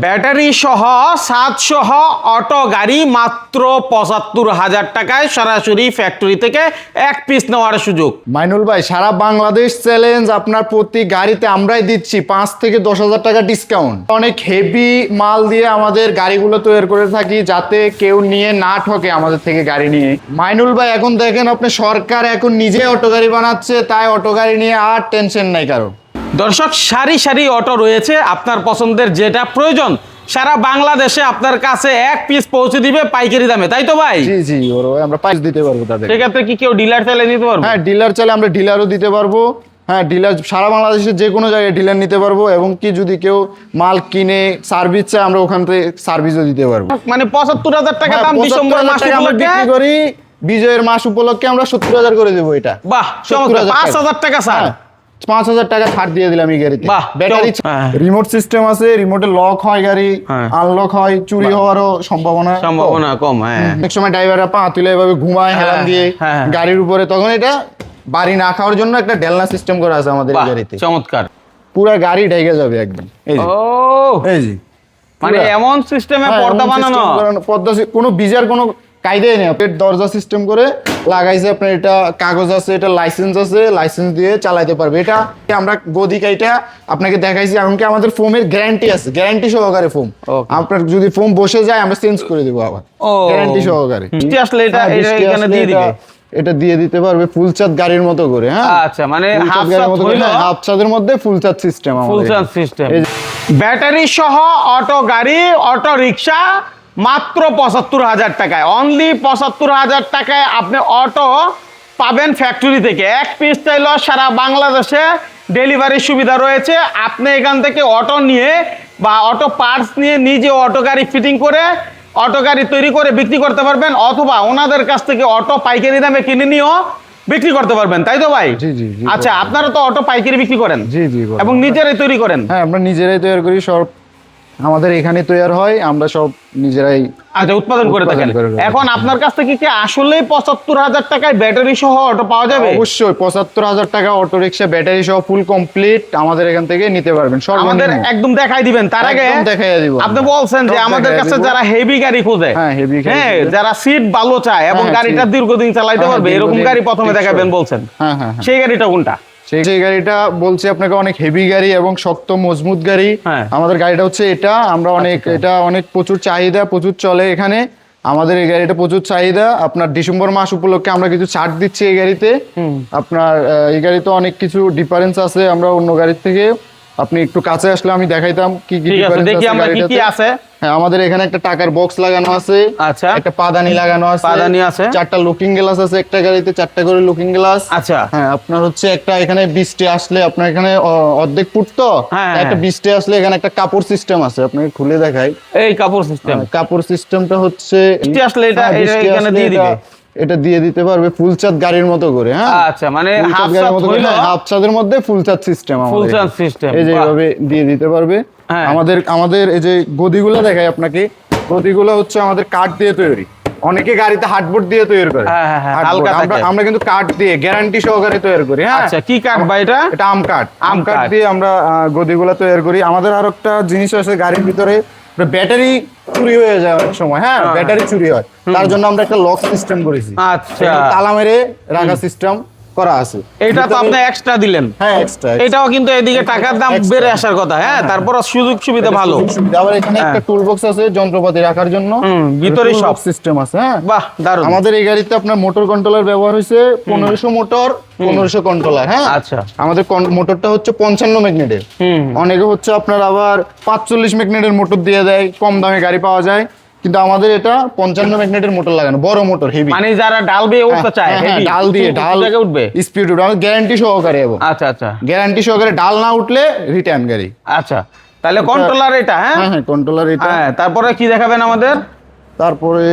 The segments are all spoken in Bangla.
ব্যাটারি সহ সাত সহ অটো গাড়ি মাত্র পঁচাত্তর হাজার টাকায় সরাসরি ফ্যাক্টরি থেকে এক পিস নেওয়ার সুযোগ। মাইনুল ভাই, সারা বাংলাদেশ চ্যালেঞ্জ আপনার প্রতি গাড়িতে আমরাই দিচ্ছি পাঁচ থেকে দশ হাজার টাকা ডিসকাউন্ট অনেক হেভি মাল দিয়ে আমাদের গাড়িগুলো তৈরি করে থাকি যাতে কেউ নিয়ে না ঠকে আমাদের থেকে গাড়ি নিয়ে। মাইনুল ভাই, এখন দেখেন আপনি সরকার এখন নিজে অটো গাড়ি বানাচ্ছে, তাই অটো গাড়ি নিয়ে আর টেনশন নাই কারও। দর্শক সারি সারি অটো রয়েছে আপনার পছন্দের যেটা প্রয়োজন সারা বাংলাদেশে আপনার কাছে এক পিস পৌঁছে দিবে পাইকারি দামে তাই তো ভাই? জি জি ওর আমরা পাইস দিতে পারব তাদের। সেক্ষেত্রে কি কেউ ডিলার চালিয়ে নিতে পারবে? হ্যাঁ ডিলার চাইলে আমরা ডিলারও দিতে পারব। হ্যাঁ ডিলার সারা বাংলাদেশের যে কোনো জায়গায় ডিলার নিতে পারব এবং কি যদি কেউ মাল কিনে সার্ভিস চায় আমরা ওখান থেকে সার্ভিসও দিতে পারব। মানে পঁচাত্তর হাজার টাকা হ্যাঁ, দাম 75,000 ডিসেম্বর মাস আমরা বিক্রি করি বিজয়ের মাস উপলক্ষে আমরা সত্তর হাজার করে দেবো এটা। বাহ 70,000 চমৎকার পাঁচ হাজার টাকা স্যার। হ্যাঁ, পাঁচ হাজার টাকা ছাড় দিয়ে দিলাম এই গাড়িতে। ব্যাটারি হ্যাঁ। রিমোট সিস্টেম আছে রিমোটে লক হয় গাড়ি হ্যাঁ। আনলক হয় চুরি হওয়ারও সম্ভাবনা সম্ভাবনা কম হ্যাঁ। অনেক সময় ড্রাইভাররা পা তুলে এভাবে ঘুমায় হেলান হ্যাঁ, দিয়ে হ্যাঁ। গাড়ির উপরে। তখন এটা বাড়ি না খাওয়ার জন্য একটা ডেলনা সিস্টেম করা আছে আমাদের গাড়িতে। চমৎকার। পুরা গাড়ি ঢেকে যাবে একদম। এই যে। এই যে। মানে এমন সিস্টেমে হ্যাঁ, পর্দা বানানো। পর্দা কোনো বিজার কোনো কায়দাই নেই। পেট দরজা সিস্টেম করে লাগাইছে আপনার এটা কাগজ আছে এটা লাইসেন্স আছে লাইসেন্স দিয়ে চালাইতে পারবে। এটা আমরা গদিকা এটা আপনাকে দেখাইছি এমনকি আমাদের ফোমের গ্যারান্টি আছে? গ্যারান্টি সহকারে ফোম আপনার যদি ফোম বসে যায় আমরা চেঞ্জ করে দেবো আবার। গ্যারান্টি সহকারে। বৃষ্টি আসলে এটা হ্যাঁ, এখানে দিয়ে দিবে। এটা- দিয়ে দিতে পারবে ফুল চাঁদ গাড়ির মতো করে হ্যাঁ? আচ্ছা মানে হাফ চাঁদ গাড়ির মতো করে হাফ চাঁদের মধ্যে ফুল চাঁদ system full charge system battery সহ অটো গাড়ি অটো রিক্সা মাত্র পঁচাত্তর হাজার টাকায়। অনলি পঁচাত্তর হাজার টাকায় আপনি অটো পাবেন ফ্যাক্টরি থেকে। এক পিস চাইলেও সারা বাংলাদেশে ডেলিভারির সুবিধা রয়েছে। আপনি এখান থেকে অটো নিয়ে বা অটো পার্টস নিয়ে নিজে অটো গাড়ি ফিটিং করে অটো গাড়ি তৈরি করে বিক্রি করতে পারবেন অথবা ওনাদের কাছ থেকে অটো পাইকারি দামে কিনে নিয়েও বিক্রি করতে পারবেন। তাই তো ভাই? আচ্ছা আপনারা তো অটো পাইকারি বিক্রি করেন। এবং নিজেরাই তৈরি করেন? হ্যাঁ আমরা নিজেরাই তৈরি করি সব আমাদের এখানে তৈরি হয় আমরা সব নিজেরাই আচ্ছা উৎপাদন করে থাকেন। এখন আপনার কাছ থেকে কি আসলেই পঁচাত্তর হাজার টাকায় ব্যাটারি সহ অটো পাওয়া যাবে? অবশ্যই পঁচাত্তর হাজার টাকা অটো রিক্সা ব্যাটারি সহ ফুল কমপ্লিট আমাদের এখান থেকে নিতে পারবেন আমাদের একদম দেখাই দিবেন তার আগে একদম দেখাইয়া দিব। আপনি বলছেন যে আমাদের কাছে যারা হেভি গাড়ি খোঁজে হ্যাঁ, গাড়ি হ্যাঁ যারা সিট ভালো চায় এবং হ্যাঁ, গাড়িটা দীর্ঘদিন চালাইতে হ্যাঁ, পারবে এরকম গাড়ি প্রথমে। দেখাবেন বলছেন। হ্যাঁ হ্যাঁ হ্যাঁ। সেই গাড়িটা কোনটা? সেই গাড়িটা বলছি আপনাকে অনেক হেভি গাড়ি এবং শক্ত মজবুত গাড়ি। হ্যাঁ। আমাদের গাড়িটা হচ্ছে এটা। আমরা অনেক এটা অনেক প্রচুর চাহিদা প্রচুর চলে এখানে। আমাদের এই গাড়িটা প্রচুর চাহিদা। আপনার ডিসেম্বর মাস উপলক্ষে আমরা কিছু ছাড় দিচ্ছি এই গাড়িতে। আপনার এই গাড়িতে অনেক কিছু ডিফারেন্স আছে আমরা অন্য গাড়ির থেকে। আপনি একটু কাছে আসলে আমি দেখাইতাম কি কি আছে দেখি আমরা কি কি আছে হ্যাঁ আমাদের এখানে একটা টাকার বক্স লাগানো আছে আচ্ছা। একটা পাদানি লাগানো আছে পাদানি আছে। চারটা লুকিং গ্লাস আছে একটা গাড়িতে চারটা করে লুকিং গ্লাস আচ্ছা হ্যাঁ আপনার হচ্ছে একটা এখানে বৃষ্টি আসলে আপনার এখানে অর্ধেক ফুট তো হ্যাঁ, একটা হ্যাঁ। বৃষ্টি আসলে এখানে একটা কাপড় সিস্টেম আছে আপনাকে খুলে দেখাই এই কাপড় সিস্টেম হ্যাঁ, কাপড় সিস্টেমটা হচ্ছে বৃষ্টি আসলে এটা- এখানে দিয়ে দিবে। এটা দিয়ে দিতে পারবে ফুল চাঁদ গাড়ির মতো করে হ্যাঁ? আচ্ছা মানে হাফ চাঁদ গাড়ির মতো করে হাফ চাঁদের মধ্যে ফুল চাঁদ সিস্টেম ফুল চার্জ সিস্টেম এই যে এইভাবে দিয়ে দিতে পারবে। হ্যাঁ। আমাদের আমাদের এই যে গদিগুলো দেখাই আপনাকে গদিগুলো হচ্ছে আমাদের কাঠ দিয়ে তৈরি। অনেকে গাড়িতে হার্ডবোর্ড দিয়ে তৈরি করে। হ্যাঁ, হ্যাঁ, আমরা আমরা কিন্তু কাঠ দিয়ে গ্যারান্টি সহকারে তৈরি করি হ্যাঁ? আচ্ছা কি কাঠ বা এটা? এটা আম কাঠ আম কাঠ। দিয়ে আমরা গদিগুলো তৈরি করি। আমাদের আর একটা জিনিস আছে গাড়ির ভিতরে। ব্যাটারি চুরি হয়ে যায় অনেক সময় হ্যাঁ ব্যাটারি চুরি হয়। তার জন্য আমরা একটা লক সিস্টেম করেছি। আচ্ছা। তালা মেরে রাখা সিস্টেম করা আছে। এটা তো আপনি এক্সট্রা দিলেন। হ্যাঁ এক্সট্রা এটাও কিন্তু এদিকে টাকার দাম বেড়ে আসার কথা হ্যাঁ তারপর সুযোগ সুবিধা ভালো। আবার এখানে একটা টুল বক্স আছে যন্ত্রপাতি রাখার জন্য। ভিতরে সব। সিস্টেম আছে হ্যাঁ। বাহ দারুণ। আমাদের এই গাড়িতে আপনার মোটর কন্ট্রোলার ব্যবহার হয়েছে পনেরোশো মোটর পনেরোশো কন্ট্রোলার হ্যাঁ। আচ্ছা। আমাদের মোটরটা হচ্ছে পঞ্চান্ন ম্যাগনেটের অনেকে হচ্ছে আপনার আবার পাঁচচল্লিশ ম্যাগনেটের মোটর দিয়ে দেয় কম দামে গাড়ি পাওয়া যায়। কিন্তু আমাদের এটা পঞ্চান্ন ম্যাগনেটের মোটর লাগানো বড় মোটর হেভি মানে যারা ডাল বেয়ে উঠতে চায় heavy, ডাল দিয়ে ডাল উঠবে? স্পিড উঠবে আমাদের গ্যারান্টি সহকারে এবং। আচ্ছা আচ্ছা। গ্যারান্টি সহকারে ডাল না উঠলে রিটার্ন গাড়ি। আচ্ছা তাহলে কন্ট্রোলার এটা হ্যাঁ? হ্যাঁ হ্যাঁ কন্ট্রোলার এটা। হ্যাঁ তারপরে কি দেখাবেন আমাদের? তারপরে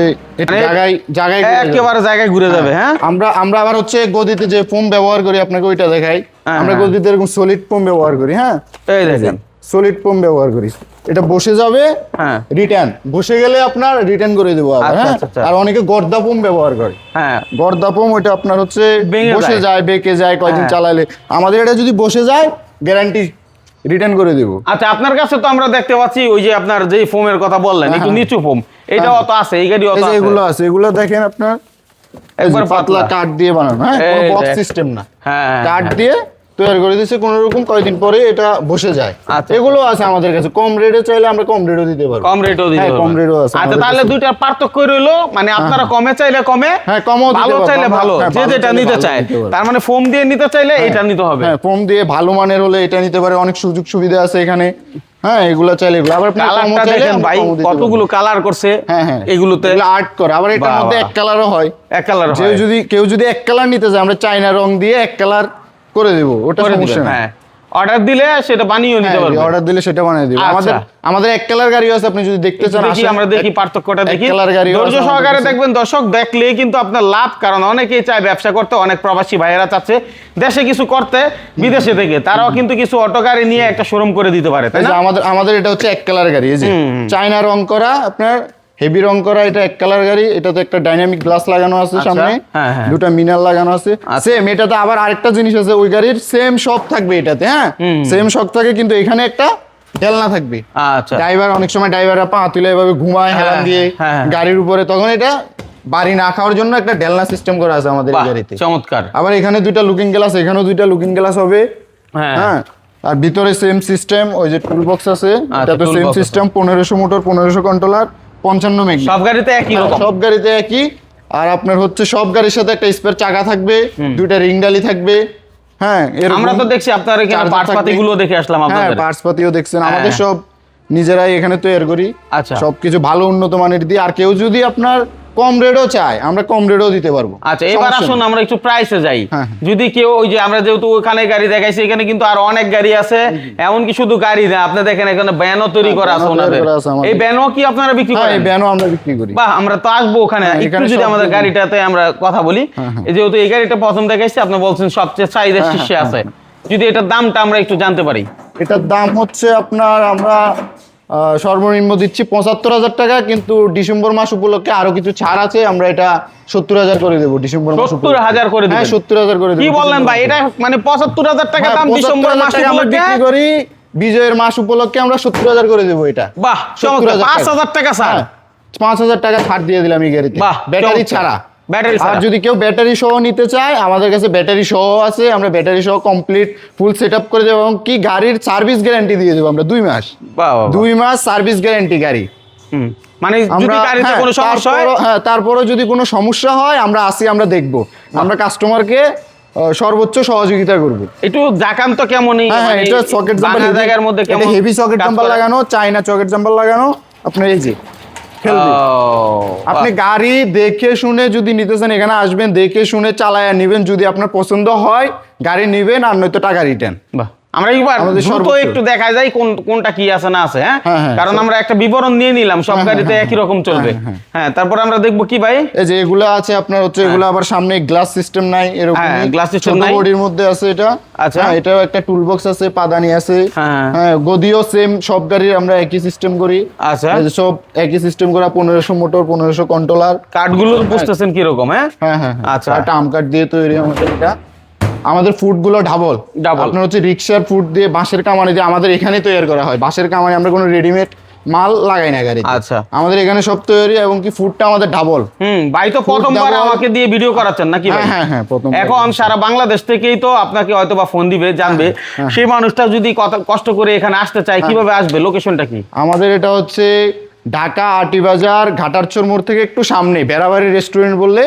এটা মানে জায়গায় জায়গায়। একেবারে জায়গায় ঘুরে যাবে হ্যাঁ আমরা আমরা আবার হচ্ছে গদিতে যে ফোম ব্যবহার করি আপনাকে ওইটা দেখাই। হ্যাঁ, আমরা হ্যাঁ। গদিতে এরকম সলিড ফোম ব্যবহার করি হ্যাঁ? এই দেখেন। সলিড ফোম ব্যবহার করি। এটা বসে যাবে হ্যাঁ। রিটার্ন বসে গেলে আপনার রিটার্ন করে দেবো আচ্ছা, হ্যাঁ? আচ্ছা, আচ্ছা। আর অনেকে গর্দা ফোম ব্যবহার করে। হ্যাঁ। গর্দা ফোম ওইটা আপনার হচ্ছে বসে যায়। বেঁকে যায় কয়দিন হ্যাঁ। চালালে। আমাদের এটা যদি বসে যায় গ্যারান্টি রিটার্ন করে দেবো। আচ্ছা আপনার কাছে তো আমরা দেখতে পাচ্ছি ওই যে আপনার যে ফোমের কথা বললেন একটু হ্যাঁ। নিচু ফোম। এটা অত আছে এই গাড়ি অত আছে। এগুলো আছে এগুলো দেখেন আপনার একবার পাতলা। কাঠ দিয়ে বানানো হ্যাঁ? বক্স সিস্টেম না। হ্যাঁ কাঠ দিয়ে তৈরি করে দিয়েছে কোন রকম কয়দিন পরে এটা বসে যায়। আচ্ছা। এগুলো আছে আমাদের কাছে। কম রেটে চাইলে আমরা কম রেটও দিতে পারব। কম রেটও দিতে হ্যাঁ, কম রেটও আছে আচ্ছা তাহলে কাছে। দুইটার পার্থক্য রইল মানে আপনারা কমে চাইলে কমে হ্যাঁ, কমও দিতে ভালো চাইলে ভালো। হ্যাঁ, যে যেটা নিতে চায়। তার মানে ফোম দিয়ে নিতে চাইলে এটা নিতে হবে। হ্যাঁ ফোম দিয়ে ভালো মানের হলে এটা নিতে পারে। অনেক সুযোগ সুবিধা আছে এখানে। হ্যাঁ এগুলো চাইলে এগুলো। আবার কালারটা দেখেন ভাই পারব। কতগুলো কালার করছে হ্যাঁ হ্যাঁ এগুলোতে। আর্ট করে। আবার এটার মধ্যে এক কালারও হয়। এক কালার কেউ যদি কেউ যদি এক কালার নিতে চায় আমরা চাইনা রং দিয়ে এক কালার করে দেবো ওটা সমস্যা না হ্যাঁ। অর্ডার দিলে সেটা বানিয়েও নিতে পারবে অর্ডার দিলে সেটা বানিয়ে দিব। আমাদের আমাদের এক কালার গাড়ি আছে আপনি যদি দেখতে চান দেখি আমরা দেখি এক- পার্থক্যটা এক দেখি। কালার গাড়িও ধৈর্য সহকারে দেখবেন দর্শক দেখলে কিন্তু আপনার লাভ কারণ অনেকেই চায় ব্যবসা করতে অনেক প্রবাসী ভাইয়েরা চাচ্ছে দেশে কিছু করতে বিদেশে থেকে। তারাও কিন্তু কিছু অটো গাড়ি নিয়ে একটা শোরুম করে দিতে পারে তাই না? আমাদের আমাদের এটা হচ্ছে এক কালার গাড়ি এই যে। চায়না রং করা আপনার হেভি রং করা এটা এক কালার গাড়ি এটাতে একটা ডাইনামিক গ্লাস লাগানো আছে আচ্ছা, সামনে হ্যাঁ, হ্যাঁ। দুটো মিনার লাগানো আছে। আচ্ছা। সেম এটাতে আবার আরেকটা জিনিস আছে ওই গাড়ির সেম শক থাকবে এটাতে হ্যাঁ? সেম শক থাকে কিন্তু এখানে একটা হেলনা থাকবে। আচ্ছা। ড্রাইভার অনেক সময় ড্রাইভাররা পা তুলে এভাবে ঘুমায় হেলান হ্যাঁ, দিয়ে হ্যাঁ, হ্যাঁ। গাড়ির উপরে তখন এটা বাড়ি না খাওয়ার জন্য একটা ডেলনা সিস্টেম করা আছে আমাদের গাড়িতে। চমৎকার। আবার এখানে দুইটা লুকিং গ্লাস এখানেও দুইটা লুকিং গ্লাস হবে। হ্যাঁ। আর ভিতরে সেম সিস্টেম ওই যে টুল বক্স আছে আচ্ছা, এটাতে সেম সিস্টেম পনেরোশো মোটর পনেরোশো কন্ট্রোলার পঞ্চান্ন মেগ। সব গাড়িতে একই রকম। সব গাড়িতে একই। আর আপনার হচ্ছে সব গাড়ির সাথে একটা স্পেয়ার চাকা থাকবে দুইটা রিং ডালি থাকবে। হ্যাঁ আমরা তো দেখছি আপনার এখানে পার্টসগুলো দেখে আসলাম হ্যাঁ আপনাদের। পার্টস পাতিও দেখছেন। আমাদের হ্যাঁ। সব নিজেরাই এখানে তৈরি করি। আচ্ছা। সবকিছু ভালো উন্নত মানের দিয়ে। আর কেউ যদি আপনার কম রেটও চায় আমরা কম রেটও দিতে পারব। আচ্ছা এবার আসুন আমরা একটু প্রাইসে যাই। হ্যাঁ। যদি কেউ ওই যে আমরা যেহেতু ওখানে গাড়ি দেখাইছি এখানে কিন্তু আর অনেক গাড়ি আছে। এমনকি শুধু গাড়ি না আপনি দেখেন এখানে ব্যানও তৈরি হ্যাঁ, করা আছে ওনাদের। এই ব্যানও কি আপনারা বিক্রি হ্যাঁ এই ব্যানও আমরা বিক্রি করি। বাহ আমরা তো আসব ওখানে। হ্যাঁ, একটু যদি আমাদের গাড়িটাতে আমরা কথা বলি হ্যাঁ, হ্যাঁ। যেহেতু এই গাড়িটা প্রথম দেখাইছি আপনি বলছেন সবচেয়ে চাহিদা হ্যাঁ, শীর্ষে হ্যাঁ, আছে। যদি এটার দামটা আমরা একটু জানতে পারি। এটার দাম হচ্ছে আপনার আমরা সর্বনিম্ন দিচ্ছি পঁচাত্তর হাজার টাকা কিন্তু ডিসেম্বর মাস উপলক্ষে আরও কিছু ছাড় আছে আমরা এটা সত্তর হাজার করে দেবো ডিসেম্বর মাস সত্তর হাজার করে হ্যাঁ সত্তর হাজার করে দেবো। কি বললেন ভাই এটা মানে পঁচাত্তর হাজার টাকা হ্যাঁ, দাম 75,000 ডিসেম্বর মাস আমরা বিক্রি করি বিজয়ের মাস উপলক্ষে আমরা সত্তর হাজার করে দেবো এটা। বাহ 70,000 চমৎকার পাঁচ হাজার টাকা স্যার হ্যাঁ, পাঁচ হাজার টাকা ছাড় দিয়ে দিলাম এই গাড়িতে। ব্যাটারি ছাড়া। ব্যাটারি আর যদি কেউ ব্যাটারি সহ নিতে চায় আমাদের কাছে ব্যাটারি সহ আছে আমরা ব্যাটারি সহ কমপ্লিট ফুল সেট আপ করে দেবো এবং কি গাড়ির সার্ভিস গ্যারান্টি দিয়ে দেবো আমরা দুই মাস। দুই মাস সার্ভিস গ্যারান্টি গাড়ি। মানে যদি গাড়িতে হ্যাঁ, কোনো সমস্যা হয়? হ্যাঁ তারপরে যদি কোনো সমস্যা হয় আমরা আসি আমরা দেখব। আমরা কাস্টমারকে সর্বোচ্চ সহযোগিতা করব। একটু জাকান তো কেমনই হ্যাঁ হ্যাঁ মানে এটা সকেট জাম্পার জায়গার মধ্যে কেমন হেভি সকেট জাম্পার লাগানো চাইনা সকেট জাম্পার লাগানো আপনার এই যে। খেলবে। আপনি গাড়ি দেখে শুনে যদি নিতে চান এখানে আসবেন দেখে শুনে চালায় নেবেন। যদি আপনার পছন্দ হয় গাড়ি নিবেন আর নয়তো টাকা রিটার্ন বাহ। আমরা একবার দ্রুত একটু দেখা যায় কোন কোনটা কি আছে না আছে হ্যাঁ? হ্যাঁ, হ্যাঁ, কারণ আমরা একটা বিবরণ নিয়ে নিলাম সব হ্যাঁ, গাড়িতে একই রকম চলবে। হ্যাঁ, তারপর আমরা দেখব কি ভাই? এই যে এগুলো আছে আপনার হচ্ছে এগুলো আবার সামনে গ্লাস সিস্টেম নাই এরকম system ছোট নাই। বডির মধ্যে আছে এটা। আচ্ছা। এটাও একটা টুল বক্স আছে পাদানি আছে। হ্যাঁ। গদিও সেম সব গাড়ির আমরা একই সিস্টেম করি। আচ্ছা। সব একই সিস্টেম করা পনেরোশো মোটর পনেরোশো কন্ট্রোলার কাঠগুলো বুঝতেছেন কি রকম হ্যাঁ হ্যাঁ। আচ্ছা। টাম কাঠ দিয়ে তৈরি আমাদের এটা। আমাদের ফুডগুলো ডাবল আপনার হচ্ছে রিক্সার ফুড দিয়ে বাঁশের কামানি দিয়ে আমাদের এখানে তৈরি করা হয়। বাঁশের কামানি আমরা কোনো রেডিমেড মাল লাগাই না গাড়ি আচ্ছা। আমাদের এখানে সব তৈরি এবং কি ফুডটা আমাদের ডাবল হুম ভাই তো প্রথমবার আমাকে দিয়ে ভিডিও করাচ্ছেন নাকি ভাই? হ্যাঁ হ্যাঁ হ্যাঁ প্রথম এখন সারা বাংলাদেশ থেকেই তো আপনাকে হয়তো বা ফোন দিবে জানবে। হ্যাঁ, সেই মানুষটা যদি কষ্ট করে এখানে আসতে চায় কীভাবে আসবে? লোকেশনটা কি? আমাদের এটা হচ্ছে ঢাকা আটি বাজার ঘাটারচর মোড় থেকে একটু সামনে বেড়াবাড়ি রেস্টুরেন্ট বললে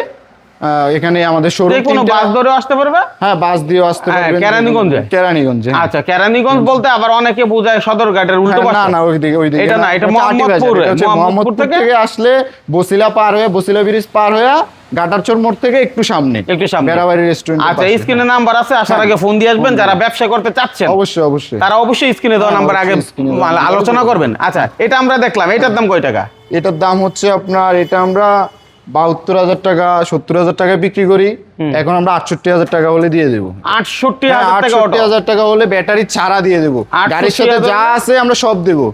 এখানে আমাদের শোরুম কোনো বাস ধরেও আসতে পারবে? হ্যাঁ বাস দিয়ে আসতে পারবে। পারবেন কেরানীগঞ্জে? কেরানীগঞ্জে। হ্যাঁ। আচ্ছা কেরানীগঞ্জ বলতে আবার অনেকে বোঝায় সদরঘাটের উল্টো হ্যাঁ, না না ওই দিকে ওই দিকে এটা না, এটা। মোহাম্মদপুর, মোহাম্মদপুর থেকে- আসলে বসিলা পার হয়ে বসিলা ব্রিজ পার হয়ে গাটারচর মোড় থেকে একটু সামনে একটু সামনে। বেড়াবাড়ি রেস্টুরেন্ট আচ্ছা স্ক্রিনে নাম্বার আছে আসার আগে ফোন দিয়ে আসবেন যারা ব্যবসা করতে চাচ্ছেন অবশ্যই অবশ্যই। তারা অবশ্যই স্ক্রিনে দেওয়া হ্যাঁ, নাম্বার আগে আলোচনা করবেন। আচ্ছা এটা আমরা দেখলাম এটার দাম কয় টাকা? এটার দাম হচ্ছে আপনার এটা আমরা বাহাত্তর হাজার টাকা সত্তর হাজার টাকা বিক্রি করি। এখন আমরা আটষট্টি হাজার টাকা হলে দিয়ে দেবো। আটষট্টি হ্যাঁ, আটষট্টি হাজার টাকা হলে ব্যাটারি ছাড়া দিয়ে দেবো। গাড়ির সাথে যা আছে আমরা সব দেবো।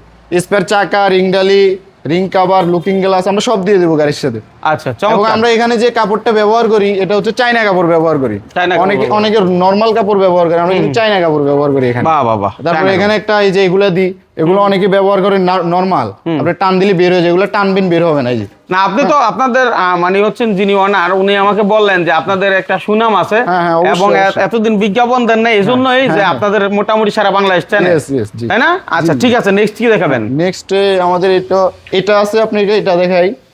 স্পেয়ার চাকা রিং ডালি রিং কাভার লুকিং গ্লাস আমরা সব দিয়ে দেবো গাড়ির সাথে। আচ্ছা এবং আমরা এখানে যে কাপড়টা ব্যবহার করি এটা হচ্ছে চাইনা কাপড় ব্যবহার করি। অনেকে নর্মাল কাপড় ব্যবহার করে আমরা কিন্তু চাইনা কাপড় ব্যবহার করি এখানে। বাহ বাহ বাহ তারপরে এখানে একটা এই যে এগুলা দিই এগুলো অনেকে ব্যবহার করে নর্মাল আপনি টান দিলে বের হয়ে যায় এগুলো টানবেন বের হবে না না আপনি তো আপনাদের মানে হচ্ছেন যিনি ওনার উনি আমাকে বললেন যে আপনাদের একটা সুনাম আছে হ্যাঁ, হ্যাঁ, এবং এতদিন বিজ্ঞাপন দেন না এই জন্যই যে আপনাদের মোটামুটি সারা বাংলাদেশ চ্যানেল তাই না? আচ্ছা ঠিক আছে নেক্সট কি দেখাবেন? নেক্সট আমাদের এটা এটা আছে আপনি এটা দেখাই। হ্যাঁ হ্যাঁ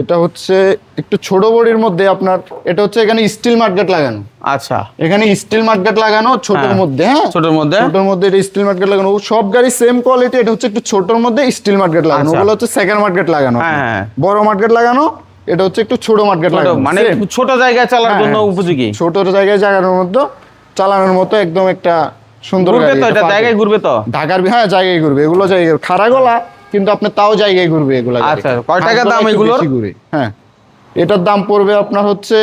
এটা হচ্ছে একটু ছোট বডির মধ্যে আপনার এটা হচ্ছে এখানে স্টিল মার্কেট লাগানো। আচ্ছা। এখানে স্টিল মার্কেট লাগানো ছোটর হ্যাঁ। মধ্যে হ্যাঁ? ছোটর মধ্যে। ছোটর মধ্যে এটা স্টিল মার্কেট লাগানো। সব গাড়ি সেম কোয়ালিটি এটা হচ্ছে একটু ছোটর মধ্যে স্টিল মার্কেট লাগানো। আচ্ছা। ওগুলো হচ্ছে সেকেন্ড মার্কেট লাগানো হ্যাঁ, হ্যাঁ। বড় মার্কেট লাগানো এটা হচ্ছে একটু ছোট মার্কেট লাগানো। মানে ছোট জায়গায় চালার হ্যাঁ, জন্য হ্যাঁ। উপযোগী। ছোট জায়গায় জায়গার মধ্যে চালানোর মতো একদম একটা সুন্দর গাড়ি। তো এটা এটা জায়গায় ঘুরবে তো? ঢাকার হ্যাঁ জায়গায় ঘুরবে। এগুলো জায়গায় খাড়া গলা। কিন্তু আপনি তাও জায়গায় ঘুরবে এগুলো। আচ্ছা, কয় টাকা দাম এগুলো ঘুরে, হ্যাঁ। এটার দাম পড়বে আপনার হচ্ছে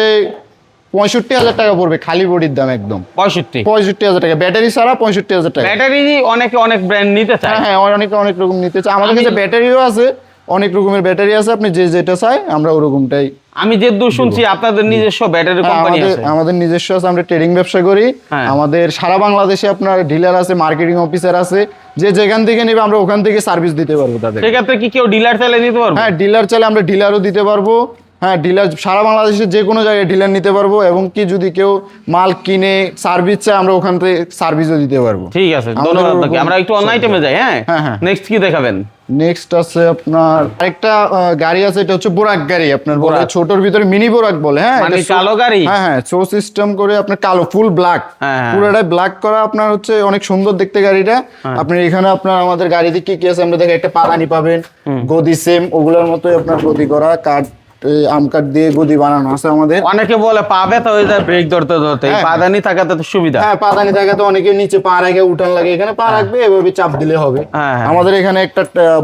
পঁয়ষট্টি হাজার টাকা পড়বে খালি বডির দাম একদম। পঁয়ষট্টি? পঁয়ষট্টি হাজার টাকা। ব্যাটারি ছাড়া পঁয়ষট্টি হাজার টাকা। ব্যাটারি অনেকে অনেক ব্র্যান্ড নিতে চায়। হ্যাঁ হ্যাঁ অনেকে অনেক রকম নিতে চায়। আমাদের কাছে ব্যাটারিও আছে অনেক রকমের ব্যাটারি আছে আপনি যে যেটা চাই আমরা ওরকমটাই আমি যে দূর শুনছি আপনাদের নিজস্ব ব্যাটারি হ্যাঁ, কোম্পানি আমাদের আছে। আমাদের নিজস্ব আছে আমরা ট্রেডিং ব্যবসা করি। হ্যাঁ। আমাদের সারা বাংলাদেশে আপনার ডিলার আছে মার্কেটিং অফিসার আছে যে যেখান থেকে নেবে আমরা ওখান থেকে সার্ভিস দিতে পারব তাদের। সেক্ষেত্রে কি কেউ ডিলার চাইলে নিতে পারব? হ্যাঁ ডিলার চাইলে আমরা ডিলারও দিতে পারব। হ্যাঁ ডিলার সারা বাংলাদেশের যে কোনো জায়গায় ডিলার নিতে পারব এবং কি যদি কেউ মাল কিনে সার্ভিস চায় আমরা ওখান থেকে সার্ভিসও দিতে পারব। ঠিক আছে ধন্যবাদ আপনাকে। আমরা একটু অন্য আইটেমে যাই হ্যাঁ? হ্যাঁ, হ্যাঁ। নেক্সট কি দেখাবেন? নেক্সট আছে আপনার আরেকটা গাড়ি আছে এটা হচ্ছে বোরাক গাড়ি আপনার বলে ছোটর ভিতরে মিনি বোরাক বলে হ্যাঁ মানে কালো গাড়ি? হ্যাঁ হ্যাঁ শো সিস্টেম করে আপনার কালো ফুল ব্ল্যাক হ্যাঁ, হ্যাঁ। ব্ল্যাক করা আপনার হচ্ছে অনেক সুন্দর দেখতে গাড়িটা। আপনি এখানে আপনার আমাদের গাড়িতে কি কি আছে আমরা দেখে একটা পালানি পাবেন। গদি সেম ওগুলোর মতোই আপনার গদি করা কাঠ আম কাঠ দিয়ে গদি বানানো আছে আমাদের অনেকে বলে পাবে তো ওই ব্রেক ধরতে ধরতে হ্যাঁ। পাদানি থাকাতে তো সুবিধা হ্যাঁ পাদানি থাকে তো অনেকে নিচে পা রেখে উঠান লাগে এখানে পা রাখবে এভাবে চাপ দিলে হবে হ্যাঁ, হ্যাঁ। আমাদের এখানে একটা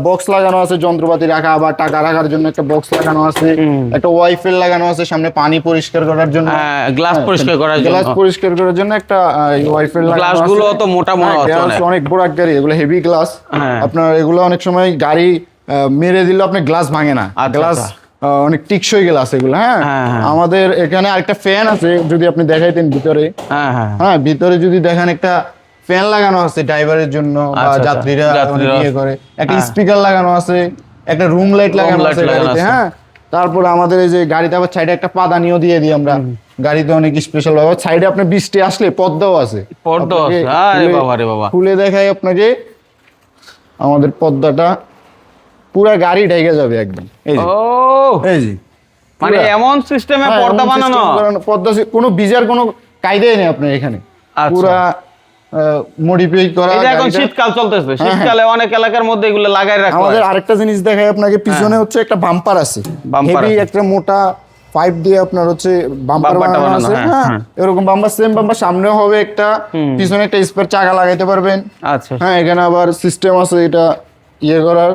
বক্স লাগানো আছে যন্ত্রপাতি রাখা বা টাকা রাখার জন্য একটা বক্স লাগানো আছে একটা ওয়াইফাই লাগানো আছে সামনে পানি পরিষ্কার করার জন্য হ্যাঁ, গ্লাস পরিষ্কার করার জন্য। গ্লাস পরিষ্কার করার জন্য একটা ওয়াইফেল গ্লাসগুলো তো মোটা হ্যাঁ, হচ্ছে গ্লাস অনেক। বড় গাড়ি এগুলো হেভি গ্লাস হ্যাঁ। আপনার এগুলো অনেক সময় গাড়ি মেরে দিলে আপনার গ্লাস ভাঙে না গ্লাস আচ্ছা। অনেক টিকসই গ্লাস এগুলো হ্যাঁ? হ্যাঁ, হ্যাঁ। আমাদের এখানে আরেকটা ফ্যান আছে যদি আপনি দেখাইতেন ভিতরে। হ্যাঁ হ্যাঁ। ভিতরে যদি দেখেন একটা ফ্যান লাগানো আছে ড্রাইভারের জন্য বা আচ্ছা, আচ্ছা। যাত্রীরা ইয়ে করে। একটা। স্পিকার লাগানো আছে একটা রুম লাইট লাগানো আছে গাড়িতে হ্যাঁ? তারপরে আমাদের এই যে গাড়িতে আবার সাইডে একটা পাদানিও দিয়ে দিই আমরা। গাড়িতে অনেক স্পেশাল ভাবে। সাইডে আপনার বৃষ্টি আসলে পদ্মাও আছে। পর্দাও আছে। আরে বাবা রে বাবা। খুলে দেখাই আপনাকে। আমাদের পদ্মাটা পুরা গাড়ি ঢেকে যাবে একদম। এই যে। এই যে। মানে এমন সিস্টেমে হ্যাঁ, পর্দা বানানো? পর্দা কোনো বিজার কোনো কায়দাই নেই আপনার এখানে। আচ্ছা। পুরা মডিফাই করা যে এখন শীতকাল চলতেছে। হ্যাঁ, শীতকালে অনেক এলাকার মধ্যে এগুলো লাগাই রাখা আমাদের আরেকটা জিনিস দেখাই আপনাকে। পিছনে হচ্ছে একটা বাম্পার আছে। হেভি একটা মোটা পাইপ দিয়ে আপনার হচ্ছে বাম্পার বানানো আছে। হ্যাঁ, হ্যাঁ হ্যাঁ। এরকম বাম্পার সেম বাম্পার সামনেও হবে একটা। পিছনে একটা স্পেয়ার চাকা লাগাইতে পারবেন। আচ্ছা। হ্যাঁ এখানে আবার সিস্টেম আছে এটা ইয়ে করার।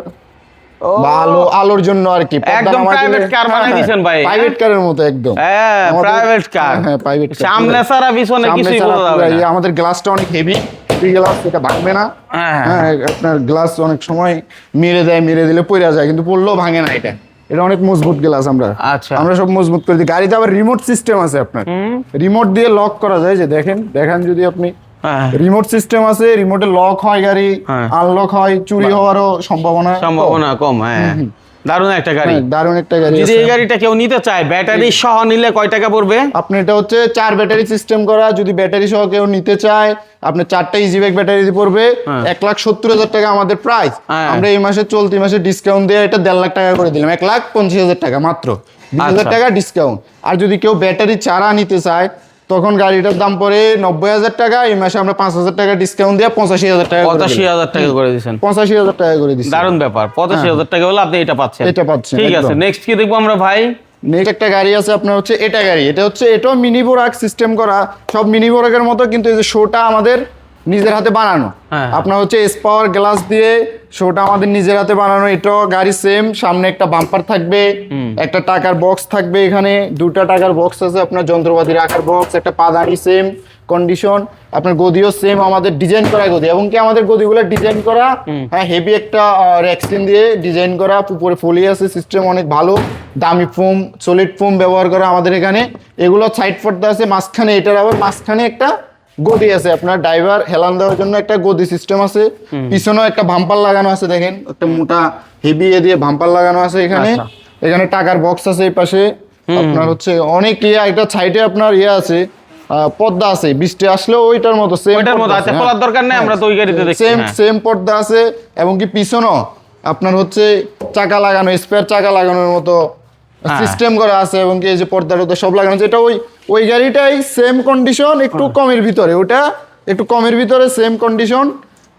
আলো আলোর জন্য আর কি। একদম private car বানাই দিছেন ভাই, প্রাইভেট কারের মতো একদম। হ্যাঁ প্রাইভেট কার হ্যাঁ, হ্যাঁ, private car, সামনে সারা পিছনে কিছুই বোঝা যাবে না। আমাদের গ্লাসটা অনেক হেভি গ্লাস এটা ভাঙবে না। হ্যাঁ, হ্যাঁ। হ্যাঁ আপনার গ্লাস অনেক সময় মেরে দেয় মেরে দিলে পড়ে যায় কিন্তু পড়লেও ভাঙে না এটা। এটা অনেক মজবুত গ্লাস আমরা। আচ্ছা। আমরা সব মজবুত করে দিই। গাড়িতে আবার রিমোট সিস্টেম আছে আপনার। রিমোট দিয়ে লক করা যায় যে দেখেন দেখেন যদি আপনি হ্যাঁ রিমোট সিস্টেম আছে রিমোটে লক হয় গাড়ি হ্যাঁ। আনলক হয় চুরি হওয়ারও সম্ভাবনা। সম্ভাবনা কম হ্যাঁ দারুণ একটা গাড়ি হ্যাঁ, দারুণ একটা গাড়ি যদি এই গাড়িটা কেউ নিতে চায় ব্যাটারি সহ নিলে কয় টাকা পড়বে আপনি এটা হচ্ছে চার ব্যাটারি সিস্টেম করা যদি ব্যাটারি সহ কেউ নিতে চায় আপনি চারটা ইজি ব্যাগ ব্যাটারি দিয়ে পড়বে হ্যাঁ। এক লাখ সত্তর হাজার টাকা আমাদের প্রাইস হ্যাঁ। আমরা এই মাসে চলতি মাসে ডিসকাউন্ট দিয়ে এটা দেড় লাখ টাকা করে দিলাম এক লাখ পঞ্চাশ হাজার টাকা মাত্র বিশ হাজার আচ্ছা। টাকা ডিসকাউন্ট আর যদি কেউ ব্যাটারি চারা নিতে চায় তখন গাড়িটার দাম পরে নব্বই হাজার টাকা এই মাসে আমরা পাঁচ হাজার টাকা ডিসকাউন্ট দিয়ে পঁচাশি হাজার টাকা পঁচাশি হাজার টাকা করে দিচ্ছেন পঁচাশি হাজার টাকা করে দিচ্ছেন দারুণ ব্যাপার পঁচাশি হাজার টাকা হলে আপনি এটা পাচ্ছেন। এটা পাচ্ছেন, ঠিক আছে নেক্সট কি দেখব আমরা ভাই? নেক্সট একটা গাড়ি আছে আপনার হচ্ছে এটা গাড়ি। এটা হচ্ছে এটাও মিনি বোরাক সিস্টেম করা। সব মিনি বোরাকের মতো কিন্তু এই যে শোটা আমাদের নিজের হাতে বানানো। হ্যাঁ। আপনার হচ্ছে এস পাওয়ার গ্লাস দিয়ে শোটা আমাদের নিজের হাতে বানানো এটাও গাড়ি সেম সামনে একটা বাম্পার থাকবে একটা টাকার বক্স থাকবে এখানে। দুটা টাকার বক্স আছে আপনার যন্ত্রপাতি রাখার বক্স একটা পাদানি সেম কন্ডিশন আপনার গদিও সেম আমাদের ডিজাইন করা গদি। এবং কি আমাদের গদিগুলো ডিজাইন করা হ্যাঁ হেভি একটা রেক্সিন দিয়ে ডিজাইন করা। উপরে ফলি আছে সিস্টেম অনেক ভালো। দামি ফোম সলিড ফোম ব্যবহার করা আমাদের এখানে। এগুলো সাইড পর্দা আছে মাঝখানে এটার আবার মাঝখানে একটা গদি আছে। আপনার ড্রাইভার হেলান দেওয়ার জন্য একটা গদি সিস্টেম আছে। পিছনেও একটা ভাম্পার লাগানো আছে দেখেন। একটা মোটা হেভি এ দিয়ে ভাম্পার লাগানো আছে এখানে। আচ্ছা। এখানে টাকার বক্স আছে এই পাশে। আপনার হচ্ছে অনেক ইয়ে একটা সাইডে আপনার ইয়ে আছে। পর্দা আছে। বৃষ্টি আসলেও ওইটার মতো সেম ওইটার মতো আচ্ছা খোলার দরকার নেই আমরা তো ওই গাড়িতে দেখছি সেম হ্যাঁ। সেম পর্দা আছে। এবং কি পিছনও আপনার হচ্ছে চাকা লাগানো স্পেয়ার চাকা লাগানোর মতো হ্যাঁ। সিস্টেম করা আছে এবং কি এই যে পর্দা টর্দা সব লাগানো আছে এটা ওই ওই গাড়িটাই সেম কন্ডিশন একটু হ্যাঁ। কমের ভিতরে ওটা একটু কমের ভিতরে সেম কন্ডিশন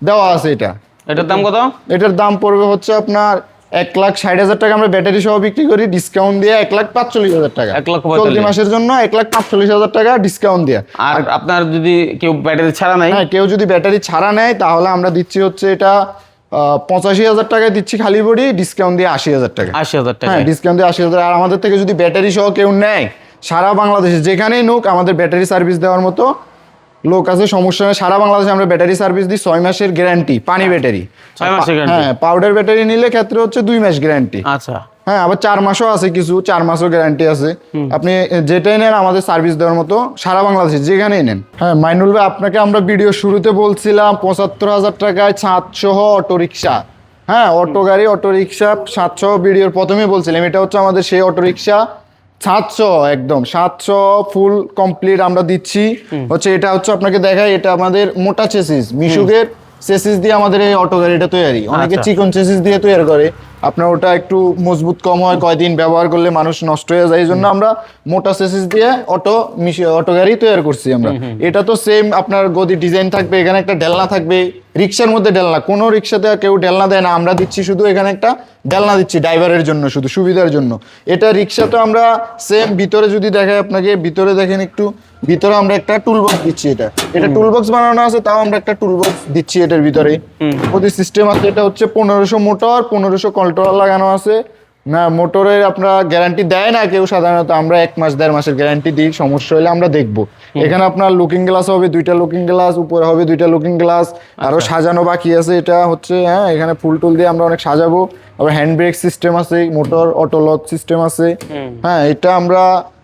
দেওয়া আছে এটা। এটার দাম কত? এটার দাম পড়বে হচ্ছে আপনার এক লাখ ষাট হাজার টাকা আমরা ব্যাটারি সহ বিক্রি করি ডিসকাউন্ট দিয়ে এক লাখ পাঁচচল্লিশ হাজার টাকা। এক লাখ চলতি মাসের জন্য এক লাখ পাঁচচল্লিশ হাজার টাকা ডিসকাউন্ট দিয়ে। আর আপনার যদি কেউ ব্যাটারি ছাড়া নেয়? হ্যাঁ কেউ যদি ব্যাটারি ছাড়া নেয় তাহলে আমরা দিচ্ছি হচ্ছে এটা পঁচাশি হাজার টাকায় দিচ্ছি খালি বডি ডিসকাউন্ট দিয়ে আশি হাজার টাকা। আশি হাজার টাকা হ্যাঁ ডিসকাউন্ট দিয়ে আশি হাজার আর আমাদের থেকে যদি ব্যাটারি সহ কেউ নেয় সারা বাংলাদেশে যেখানেই নোক আমাদের ব্যাটারি সার্ভিস দেওয়ার মতো লোক আছে সমস্যা নেই। সারা বাংলাদেশে আমরা ব্যাটারি সার্ভিস দিই ছয় মাসের গ্যারান্টি পানি ব্যাটারি হ্যাঁ পাউডার ব্যাটারি নিলে ক্ষেত্রে হচ্ছে দুই মাস গ্যারান্টি আচ্ছা। হ্যাঁ আবার চার মাসও আছে কিছু চার মাসও গ্যারান্টি আছে। আপনি যেটাই নেন আমাদের সার্ভিস দেওয়ার মতো সারা বাংলাদেশে যেখানেই নেন। হ্যাঁ মাইনুল ভাই আপনাকে আমরা ভিডিও শুরুতে বলছিলাম পঁচাত্তর হাজার টাকায় ছাদ সহ অটো রিক্সা হ্যাঁ অটো গাড়ি অটো রিক্সা সাতশো ভিডিওর প্রথমে বলছিলাম এটা হচ্ছে আমাদের সেই অটো রিক্সা সাতশো একদম সাতশো ফুল কমপ্লিট আমরা দিচ্ছি। হচ্ছে এটা হচ্ছে আপনাকে দেখাই এটা আমাদের মোটা চেসিস মিশুকের চেসিস দিয়ে আমাদের এই অটো গাড়িটা তৈরি। অনেকে আচ্ছা। চিকন চেসিস দিয়ে তৈরি করে। আপনার ওটা একটু মজবুত কম হয় কয়দিন ব্যবহার করলে মানুষ নষ্ট হয়ে যায় এই জন্য আমরা মোটা চেসিস দিয়ে অটো অটো গাড়ি তৈরি করছি আমরা। এটা তো সেম আপনার গদি ডিজাইন থাকবে এখানে একটা ডেলনা থাকবে রিক্সার মধ্যে ডেলনা কোনো রিক্সাতে কেউ ডেলনা দেয় না আমরা দিচ্ছি শুধু এখানে একটা ডেলনা দিচ্ছি ড্রাইভারের জন্য শুধু সুবিধার জন্য। এটা রিক্সা তো আমরা সেম ভিতরে যদি দেখাই আপনাকে ভিতরে দেখেন একটু ভিতরে আমরা একটা টুল বক্স দিচ্ছি এটা। এটা টুল বক্স বানানো আছে তাও আমরা একটা টুল বক্স দিচ্ছি এটার ভিতরে প্রতি সিস্টেম আছে এটা হচ্ছে পনেরোশো মোটর পনেরোশো কন্ট্রোলার লাগানো আছে। না মোটরের আপনারা গ্যারান্টি দেয় না কেউ সাধারণত। আমরা এক মাস দেড় মাসের গ্যারান্টি দিই সমস্যা হলে আমরা দেখব। এখানে আপনার লুকিং গ্লাস হবে দুইটা লুকিং গ্লাস উপরে হবে দুইটা লুকিং গ্লাস আরও সাজানো বাকি আছে। এটা হচ্ছে হ্যাঁ এখানে ফুল টুল দিয়ে আমরা অনেক সাজাবো। আবার হ্যান্ড ব্রেক সিস্টেম আছে মোটর অটো লক সিস্টেম আছে হ্যাঁ এটা আমরা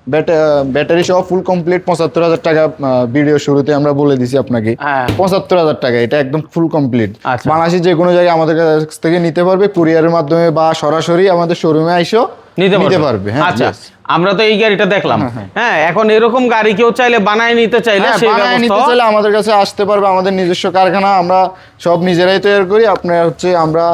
ব্যাটারি সহ ফুল কমপ্লিট পঁচাত্তর হাজার টাকা ভিডিও শুরুতে আমরা বলে দিছি আপনাকে। হ্যাঁ। পঁচাত্তর হাজার টাকা এটা একদম ফুল কমপ্লিট। বাংলাদেশের যে কোনো জায়গায় আমাদের কাছ থেকে নিতে পারবে কুরিয়ারের মাধ্যমে বা সরাসরি আমাদের শোরুমে আইসো নিতে পারবে। হ্যাঁ আচ্ছা আমরা তো এই গাড়িটা দেখলাম। হ্যাঁ এখন এরকম গাড়ি কেউ চাইলে বানায় নিতে চাইলে হ্যাঁ, বানায় নিতে চাইলে আমাদের কাছে আসতে পারবে আমাদের নিজস্ব কারখানা আমরা সব নিজেরাই তৈরি করি আপনার হচ্ছে আমরা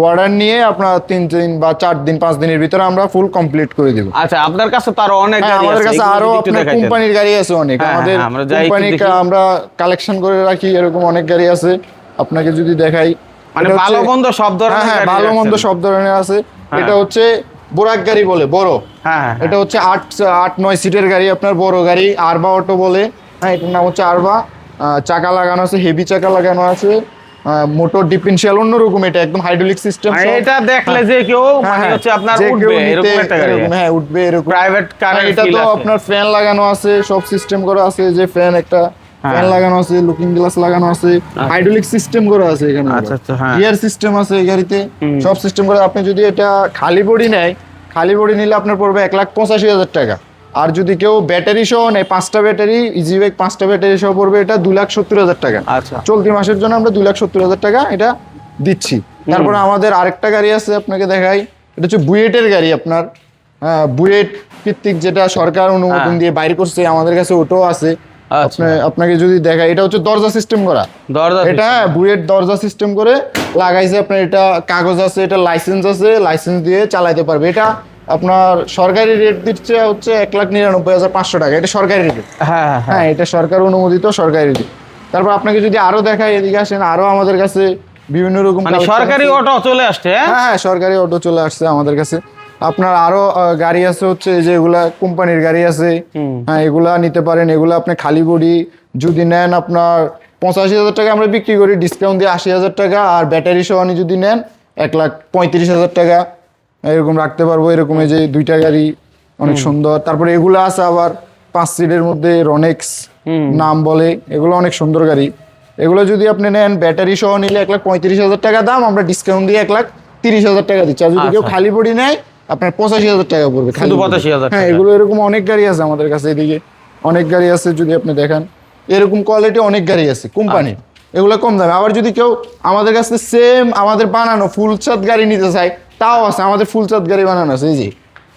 অর্ডার নিয়ে আপনার তিন দিন বা চার দিন পাঁচ দিনের ভিতরে আমরা ফুল কমপ্লিট করে দেবো। আচ্ছা আপনার কাছে তো আরও অনেক হ্যাঁ আমাদের কাছে আরও আপনার কোম্পানির গাড়ি আছে অনেক। হ্যাঁ, আমাদের হ্যাঁ, আমরা কোম্পানি আমরা কালেকশন করে রাখি এরকম অনেক গাড়ি আছে। আপনাকে যদি দেখাই মানে ভালো মন্দ সব ধরনের হ্যাঁ ভালো মন্দ সব ধরনের আছে। এটা হচ্ছে বোরাক গাড়ি বলে বড়। হ্যাঁ হ্যাঁ, এটা হচ্ছে আট আট নয় সিটের গাড়ি আপনার বড় গাড়ি আরবা অটো বলে। হ্যাঁ এটার নাম হচ্ছে আরবা। চাকা লাগানো আছে হেভি চাকা লাগানো আছে। মোটর ডিফারেন্সিয়াল অন্যরকম এটা একদম হাইড্রোলিক সিস্টেম এটা দেখলে যে কেউ মানে হচ্ছে আপনার উঠবে এরকম একটা গাড়ি। হ্যাঁ উঠবে এরকম। প্রাইভেট কার হ্যাঁ, এটা তো আপনার ফ্যান লাগানো আছে সব সিস্টেম করা আছে যে ফ্যান একটা হ্যাঁ। ফ্যান লাগানো আছে লুকিং গ্লাস লাগানো আছে হাইড্রোলিক সিস্টেম করা আছে এখানে। আচ্ছা, আচ্ছা, হ্যাঁ। গিয়ার সিস্টেম আছে এই গাড়িতে সব সিস্টেম করা। আপনি যদি এটা খালি বডি নেয় খালি বডি নিলে আপনার পড়বে এক লাখ পঁচাশি হাজার টাকা। আর যদি কেউ ব্যাটারি সহ নেয় পাঁচটা ব্যাটারি ইজি বাইক পাঁচটা ব্যাটারি সহ পড়বে এটা দু লাখ সত্তর হাজার টাকা। আচ্ছা। চলতি মাসের জন্য আমরা দু লাখ সত্তর হাজার টাকা এটা দিচ্ছি। তারপরে আমাদের আরেকটা গাড়ি আছে আপনাকে দেখাই। এটা হচ্ছে বুয়েটের গাড়ি আপনার। হ্যাঁ বুয়েট ভিত্তিক যেটা সরকার অনুমোদন হ্যাঁ। দিয়ে বাইর করছে আমাদের কাছে ওটাও আছে। আচ্ছা। আপনাকে যদি দেখাই এটা হচ্ছে দরজা সিস্টেম করা। দরজা এটা হ্যাঁ, বুয়েট দরজা সিস্টেম করে লাগাইছে আপনার এটা কাগজ আছে এটা লাইসেন্স আছে লাইসেন্স দিয়ে চালাইতে পারবে। এটা আপনার সরকারি রেট দিচ্ছে হচ্ছে এক লাখ নিরানব্বই হাজার পাঁচশো টাকা। এটা সরকারি রেট হ্যাঁ হ্যাঁ হ্যাঁ। হ্যাঁ এটা সরকার অনুমোদিত সরকারি রেট তারপর আপনাকে যদি আরও দেখাই এদিকে আসেন আরও আমাদের কাছে বিভিন্ন রকম মানে সরকারি অটো চলে আসছে হ্যাঁ? হ্যাঁ সরকারি অটো চলে আসছে আমাদের কাছে। আপনার আরও গাড়ি আছে হচ্ছে যে এগুলা কোম্পানির গাড়ি আছে। হ্যাঁ এগুলা নিতে পারেন। এগুলা আপনি খালি বডি যদি নেন আপনার পঁচাশি হাজার টাকা আমরা বিক্রি করি ডিসকাউন্ট দিয়ে আশি হাজার টাকা আর ব্যাটারি সহ যদি নেন এক লাখ পঁয়ত্রিশ হাজার টাকা। এরকম রাখতে পারব এরকম এই যে দুইটা গাড়ি অনেক সুন্দর। তারপরে এগুলো আছে আবার পাঁচ সিটের মধ্যে রনেক্স নাম বলে এগুলো অনেক সুন্দর গাড়ি। এগুলো যদি আপনি নেন ব্যাটারি সহ নিলে এক লাখ পঁয়ত্রিশ হাজার টাকা দাম আমরা ডিসকাউন্ট দিয়ে এক লাখ তিরিশ হাজার টাকা দিচ্ছি। আর যদি কেউ আচ্ছা। খালি বডি নেয় আপনার পঁচাশি হাজার টাকা পড়বে খালি body। 85,000 হ্যাঁ এগুলো এরকম অনেক গাড়ি আছে আমাদের কাছে এদিকে। অনেক গাড়ি আছে যদি আপনি দেখান। এরকম কোয়ালিটি অনেক গাড়ি আছে কোম্পানির এগুলো কম দামে। আবার যদি কেউ আমাদের কাছে সেম আমাদের বানানো ফুল চাঁদ গাড়ি নিতে চায় তাও আছে আমাদের ফুল চাঁদ গাড়ি বানানো আছে যে।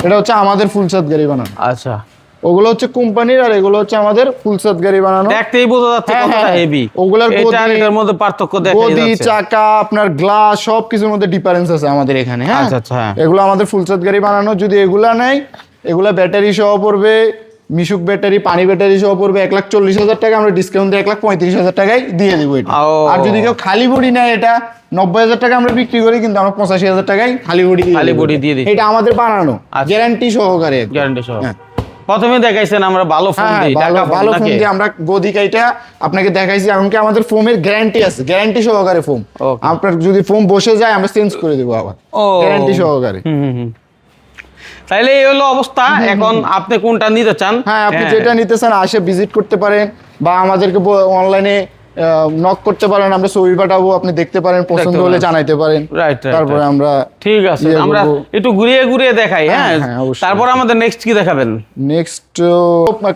এটা হচ্ছে আমাদের ফুল চাঁদ গাড়ি বানানো। আচ্ছা। ওগুলো হচ্ছে কোম্পানির আর এগুলো হচ্ছে আমাদের ফুল চাঁদ গাড়ি বানানো। দেখতেই বোঝা যাচ্ছে হ্যাঁ, কতটা হ্যাঁ। হেভি ওগুলোর গদি- এটার মধ্যে পার্থক্য দেখা গদি যাচ্ছে। চাকা আপনার গ্লাস সব কিছুর মধ্যে ডিফারেন্স আছে আমাদের এখানে হ্যাঁ? আচ্ছা, আচ্ছা, হ্যাঁ। এগুলো আমাদের ফুলচাঁদ গাড়ি বানানো যদি এগুলা নাই এগুলা ব্যাটারি সহ পড়বে মিশুক ব্যাটারি পানি ব্যাটারি সহ পড়বে এক লাখ চল্লিশ হাজার টাকা। আমরা ডিসকাউন্ট দিয়ে এক লাখ পঁয়ত্রিশ হাজার টাকায় দিয়ে দেবো এটা। আর যদি কেউ খালি বডি নেয় এটা নব্বই হাজার টাকা আমরা বিক্রি করি কিন্তু আমরা পঁচাশি হাজার টাকায় খালি বডি খালি body দিয়ে দিচ্ছি। এটা আমাদের বানানো আচ্ছা। গ্যারান্টি সহকারে। গ্যারান্টি সহ। হ্যাঁ। প্রথমে দেখাইছেন আমরা ভালো ফোন হ্যাঁ দিই ভালো ফোন দিয়ে আমরা গদি কাইটা আপনাকে দেখাইছি এমনকি আমাদের ফোমের গ্যারান্টি আছে? গ্যারান্টি সহকারে ফোম আপনার যদি ফোম বসে যায় আমরা চেঞ্জ করে দেবো আবার। ও। গ্যারান্টি সহকারে। হুম হুম হুম। তাইলে এই হলো অবস্থা। এখন আপনি কোনটা নিতে চান? হ্যাঁ আপনি যেটা নিতে চান আসে ভিজিট করতে পারেন বা আমাদেরকে অনলাইনে নক করতে পারেন। আমরা ছবি পাঠাবো আপনি দেখতে পারেন পছন্দ হলে জানাইতে পারেন। তারপরে আমরা ঠিক আছে ইয়ে আমরা একটু ঘুরিয়ে ঘুরিয়ে দেখাই হ্যাঁ, হ্যাঁ। হ্যাঁ, তারপর আমাদের নেক্সট কি দেখাবেন? নেক্সট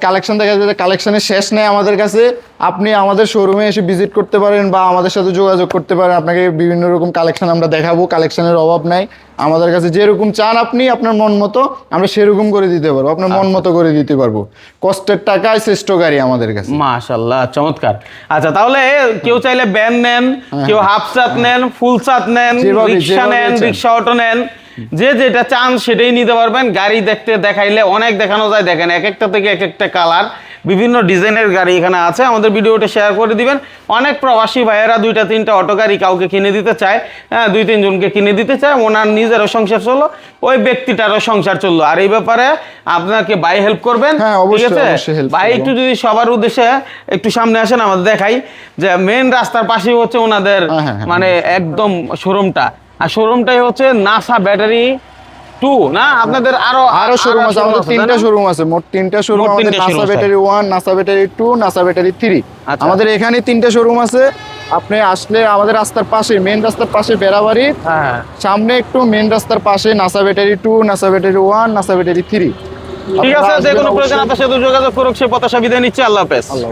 কালেকশন দেখা যাবে কালেকশনের শেষ নেই আমাদের কাছে। আপনি আমাদের শোরুমে এসে ভিজিট করতে পারেন বা আমাদের সাথে যোগাযোগ করতে পারেন। আপনাকে বিভিন্ন রকম কালেকশন আমরা দেখাবো। কালেকশনের অভাব নাই। আমাদের কাছে যেরকম চান আপনি আপনার মন মতো আমরা সেরকম করে দিতে পারব আপনার মন মতো করে দিতে পারব। কষ্টের টাকায় শ্রেষ্ঠ গাড়ি আমাদের কাছে। মাশাল্লাহ চমৎকার। আচ্ছা তাহলে কেউ চাইলে ব্যান নেন কেউ হাফ চাত নেন ফুল চাত নেন হ্যাঁ, রিক্সা নেন রিক্সা অটো নেন যে যেটা চান সেটাই নিতে পারবেন। গাড়ি দেখতে দেখাইলে অনেক দেখানো যায় দেখেন এক একটা থেকে এক একটা কালার। বিভিন্ন ডিজাইনের গাড়ি এখানে আছে। আমাদের ভিডিওটা শেয়ার করে দিবেন। অনেক প্রবাসী ভাইয়েরা দুইটা তিনটা অটো গাড়ি কাউকে কিনে দিতে চায় হ্যাঁ দুই তিনজনকে কিনে দিতে চায়। ওনার নিজেরও সংসার চলল ওই ব্যক্তিটারও সংসার চলল। আর এই ব্যাপারে আপনাকে ভাই হেল্প করবেন হ্যাঁ, ঠিক আছে? ভাই একটু যদি সবার উদ্দেশ্যে একটু সামনে আসেন আমাদের দেখাই যে মেন রাস্তার পাশেই হচ্ছে ওনাদের হ্যাঁ, হ্যাঁ। মানে একদম শোরুমটা আর শোরুমটাই হচ্ছে নাসা ব্যাটারি টু না আপনাদের আরও আরও শোরুম আছে আমাদের তিনটা শোরুম আছে মোট তিনটা শোরুম আমাদের Nasa battery one Nasa battery two Nasa battery three. আমাদের এখানে তিনটা শোরুম আছে। আপনি আসলে আমাদের রাস্তার পাশে মেন রাস্তার পাশে বেড়াবাড়ি। হ্যাঁ সামনে একটু মেন রাস্তার পাশে Nasa battery two Nasa battery one Nasa battery three ঠিক আছে যে কোনো প্রয়োজন আপনার সাথে যোগাযোগ করুক সে প্রত্যাশা বিদায় নিচ্ছে আল্লাহ হাফেজ। আল্লাহ।